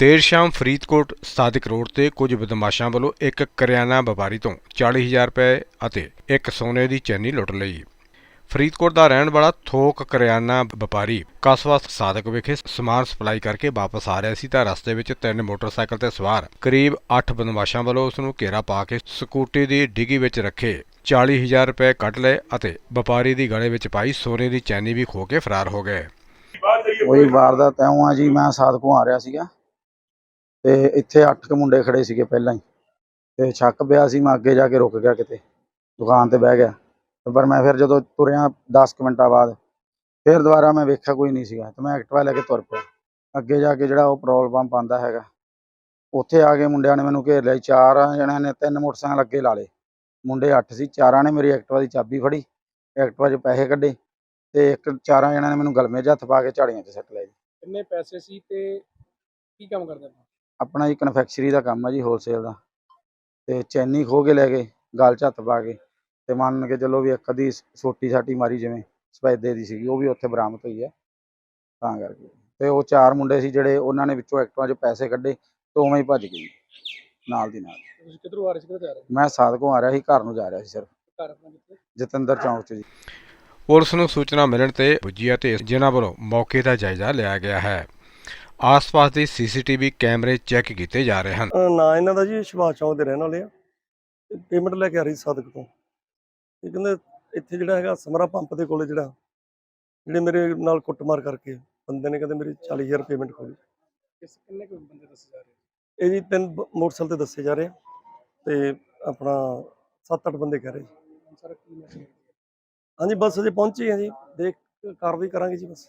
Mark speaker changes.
Speaker 1: ਦੇਰ ਸ਼ਾਮ ਫਰੀਦਕੋਟ ਸਾਦਿਕ ਰੋਡ ਤੇ ਕੁਝ ਬਦਮਾਸ਼ਾਂ ਵੱਲੋਂ ਇੱਕ ਕਰਿਆਨਾ ਵਪਾਰੀ ਤੋਂ 40000 ਰੁਪਏ ਅਤੇ ਇੱਕ ਸੋਨੇ ਦੀ ਚੈਨੀ ਲੁੱਟ ਲਈ। ਫਰੀਦਕੋਟ ਦਾ ਰਹਿਣ ਵਾਲਾ ਥੋਕ ਕਰਿਆਨਾ ਵਪਾਰੀ ਕਸਬਾ ਸਾਦਕ ਵਿਖੇ ਸਮਾਨ ਸਪਲਾਈ ਕਰਕੇ ਵਾਪਸ ਆ ਰਿਹਾ ਸੀ ਤਾਂ ਰਸਤੇ ਵਿੱਚ ਤਿੰਨ ਮੋਟਰਸਾਈਕਲ ਤੇ ਸਵਾਰ ਕਰੀਬ 8 ਬਦਮਾਸ਼ਾਂ ਵੱਲੋਂ ਉਸ ਨੂੰ ਘੇਰਾ ਪਾ ਕੇ ਸਕੂਟੀ ਦੀ ਡਿੱਗੀ ਵਿੱਚ ਰੱਖੇ 40000 ਰੁਪਏ ਕੱਢ ਲਏ ਅਤੇ ਵਪਾਰੀ ਦੀ ਗਲੇ ਵਿੱਚ ਪਾਈ ਸੋਨੇ ਦੀ ਚੈਨੀ ਵੀ ਖੋ ਕੇ ਫਰਾਰ ਹੋ ਗਏ।
Speaker 2: ਉਹੀ ਵਾਰਦਾਤ ਐਉਂ ਆ ਜੀ, ਮੈਂ ਸਾਦਕੋਂ ਆ ਰਿਹਾ ਸੀਗਾ। ਤੇ ਇੱਥੇ ਅੱਠ ਕੁ ਮੁੰਡੇ ਖੜੇ ਸੀਗੇ ਪਹਿਲਾਂ ਹੀ। ਤੇ ਛੱਕ ਪਿਆ ਸੀ ਮੈਂ ਅੱਗੇ ਜਾ ਕੇ ਰੁਕ ਗਿਆ ਕਿਤੇ। ਦੁਕਾਨ ਤੇ ਬਹਿ ਗਿਆ। ਪਰ ਮੈਂ ਫਿਰ ਜਦੋਂ ਤੁਰਿਆ 10 ਮਿੰਟਾਂ ਬਾਅਦ, ਫਿਰ ਦੁਬਾਰਾ ਮੈਂ ਵੇਖਿਆ ਕੋਈ ਨਹੀਂ ਸੀਗਾ। ਤੇ ਮੈਂ ਐਕਟਿਵਾ ਲੈ ਕੇ ਤੁਰ ਪਿਆ। ਅੱਗੇ ਜਾ ਕੇ ਜਿਹੜਾ ਉਹ ਪੈਟਰੋਲ ਪੰਪ ਆਂਦਾ ਹੈਗਾ, ਉੱਥੇ ਆ ਕੇ ਮੁੰਡਿਆਂ ਨੇ ਮੈਨੂੰ ਘੇਰ ਲਿਆ ਜੀ। ਚਾਰ ਜਣਿਆਂ ਨੇ ਤਿੰਨ ਮੋਟਰਸਾਈਕਲ ਅੱਗੇ ਲਾ ਲਏ। ਮੁੰਡੇ ਅੱਠ ਸੀ, ਚਾਰਾਂ ਨੇ ਮੇਰੀ ਐਕਟਿਵਾ ਦੀ ਚਾਬੀ ਫੜੀ, ਐਕਟਿਵਾ 'ਚ ਪੈਸੇ ਕੱਢੇ ਤੇ ਇੱਕ ਚਾਰਾਂ ਜਣਿਆਂ ਨੇ ਮੈਨੂੰ ਗਲਮੇ 'ਚ ਹੱਥ ਪਾ ਕੇ ਝਾੜੀਆਂ 'ਚ ਸੱਟ ਲਿਆ ਜੀ
Speaker 3: ਕਿੰਨੇ ਪੈਸੇ ਸੀ ਤੇ ਕੀ ਕੰਮ ਕਰਦੇ
Speaker 2: ਆਪਣਾ ਜੀ ਕਨਫੈਕਸ਼ਨਰੀ ਦਾ ਕੰਮ ਆ ਜੀ ਹੋਲਸੇਲ ਦਾ। ਤੇ ਚੈਨੀ ਖੋ ਕੇ ਲੈ ਗਏ ਗਲ ਹੱਥ ਪਾ ਕੇ ਤੇ ਮੰਨ ਕੇ ਚੱਲੋ ਵੀ ਇੱਕ ਅੱਧੀ ਸੋਟੀ ਸਾਟੀ ਮਾਰੀ ਜਿਵੇਂ ਸਫੈਦੇ ਦੀ ਸੀਗੀ ਉਹ ਵੀ ਉੱਥੇ ਬਰਾਮਦ ਹੋਈ ਹੈ ਤਾਂ ਕਰਕੇ। ਤੇ ਉਹ ਚਾਰ ਮੁੰਡੇ ਸੀ ਜਿਹੜੇ ਉਹਨਾਂ ਨੇ ਵਿੱਚੋਂ ਐਕਟਿਵਾ 'ਚ ਪੈਸੇ ਕੱਢੇ ਤੇ ਉਵੇਂ ਹੀ ਭੱਜ ਗਏ ਨਾਲ ਦੀ ਨਾਲ।
Speaker 3: ਤੁਸੀਂ ਕਿੱਧਰੋਂ ਆ ਰਹੇ ਸੀ ਕਿੱਧਰ ਜਾ ਰਹੇ
Speaker 2: ਮੈਂ ਸਾਦਕੋਂ ਆ ਰਿਹਾ ਸੀ ਘਰ ਨੂੰ ਜਾ ਰਿਹਾ ਸੀ ਸਿਰਫ।
Speaker 3: ਘਰ ਆਪਣਾ ਕਿੱਥੇ?
Speaker 2: ਜਤਿੰਦਰ ਚੌਂਕ 'ਚ ਜੀ।
Speaker 1: ਪੁਲਿਸ ਨੂੰ ਸੂਚਨਾ ਮਿਲਣ ਤੇ ਪੁੱਜੀ ਅਤੇ ਜਿਨ੍ਹਾਂ ਵੱਲੋਂ ਮੌਕੇ ਦਾ ਜਾਇਜ਼ਾ ਲਿਆ ਗਿਆ ਹੈ। ਆਸ-ਪਾਸ ਦੇ ਸੀਸੀਟੀਵੀ ਕੈਮਰੇ ਚੈੱਕ ਕੀਤੇ ਜਾ ਰਹੇ ਹਨ।
Speaker 4: ਅਹ ਨਾਂ ਇਹਨਾਂ ਦਾ ਜੀ ਸੁਭਾਸ਼ ਚੌਂਕ ਦੇ ਰਹਿਣ ਵਾਲੇ ਆ। ਪੇਮੈਂਟ ਲੈ ਕੇ ਆ ਰਹੀ ਸੀ ਸਾਦਕ ਤੋਂ। ਇਹ ਕਹਿੰਦੇ ਇੱਥੇ ਜਿਹੜਾ ਹੈਗਾ ਸਮਰਾ ਪੰਪ ਦੇ ਕੋਲੇ ਜਿਹੜਾ ਜਿਹੜੇ ਮੇਰੇ ਨਾਲ ਕੁੱਟਮਾਰ ਕਰਕੇ ਬੰਦੇ ਨੇ ਕਹਿੰਦੇ ਮੇਰੀ 40000 ਪੇਮੈਂਟ ਖੋਲੀ
Speaker 3: ਕਿਸ ਕਿੰਨੇ ਕੁ ਬੰਦੇ ਦੱਸੇ ਜਾ ਰਹੇ
Speaker 4: ਇਹ ਜੀ ਤਿੰਨ ਬ- ਮੋਟਰਸਾਈਕਲ ਤੇ ਦੱਸੇ ਜਾ ਰਹੇ ਆ ਤੇ ਆਪਣਾ 7-8 ਬੰਦੇ ਕਹਿ ਰਹੇ ਜੀ
Speaker 3: ਹੁਣ ਸਾਰਾ ਕੀ ਮੈਸੇਜ
Speaker 4: ਹਾਂਜੀ ਬਸ ਅਜੇ ਪਹੁੰਚੇ ਆ ਜੀ। ਦੇਖ ਕਾਰਵਾਈ ਕਰਾਂਗੇ ਜੀ ਬਸ।